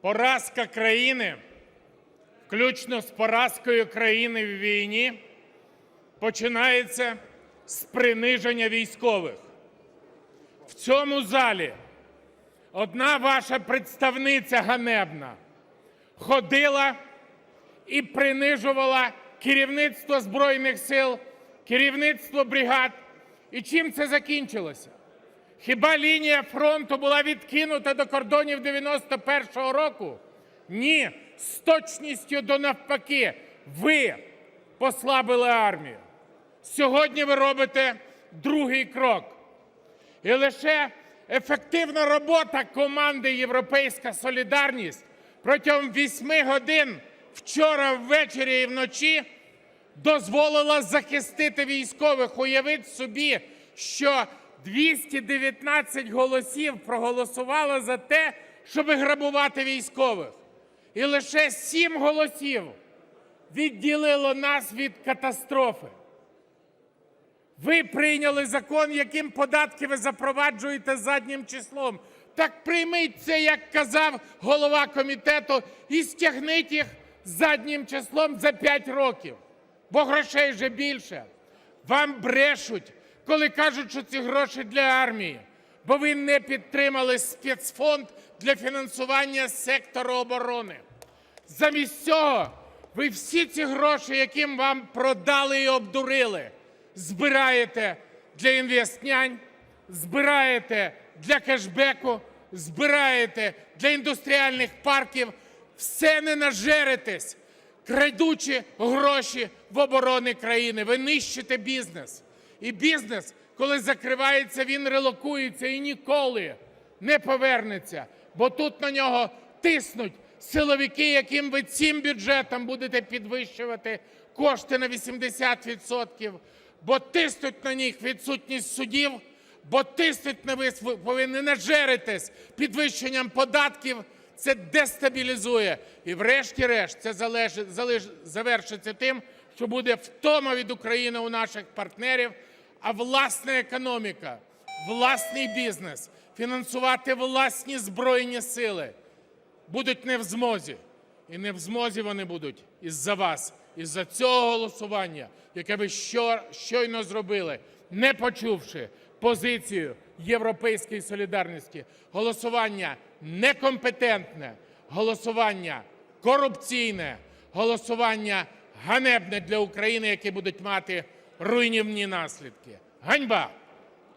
Поразка країни, включно з поразкою країни в війні, починається з приниження військових. В цьому залі одна ваша представниця ганебна ходила і принижувала керівництво Збройних сил, керівництво бригад. І чим це закінчилося? Хіба лінія фронту була відкинута до кордонів 91-го року? Ні, з точністю до навпаки. Ви послабили армію. Сьогодні ви робите другий крок. І лише ефективна робота команди Європейська Солідарність протягом вісьми годин вчора ввечері і вночі дозволила захистити військових. Уявіть собі, що 219 голосів проголосувало за те, щоб грабувати військових. І лише 7 голосів відділило нас від катастрофи. Ви прийняли закон, яким податки ви запроваджуєте заднім числом. Так прийміть це, як казав голова комітету, і стягніть їх заднім числом за 5 років, бо грошей вже більше. Вам брешуть, коли кажуть, що ці гроші для армії, бо ви не підтримали спецфонд для фінансування сектору оборони. Замість цього ви всі ці гроші, яким вам продали і обдурили, збираєте для інвестнянь, збираєте для кешбеку, збираєте для індустріальних парків. Все не нажеритесь, крадучи гроші в оборони країни. Ви нищите бізнес. І бізнес, коли закривається, він релокується і ніколи не повернеться, бо тут на нього тиснуть силовики, яким ви цим бюджетом будете підвищувати кошти на 80%, бо тиснуть на них відсутність судів, бо тиснуть на ви ви повинні нажеритись підвищенням податків. Це дестабілізує. І врешті-решт це залежить, залеж, завершиться тим, що буде втома від України у наших партнерів, а власна економіка, власний бізнес, фінансувати власні збройні сили будуть не в змозі. І не в змозі вони будуть із-за вас, із-за цього голосування, яке ви щойно зробили, не почувши позицію Європейської солідарності. Голосування некомпетентне, голосування корупційне, голосування ганебне для України, яке будуть мати руйнівні наслідки. Ганьба!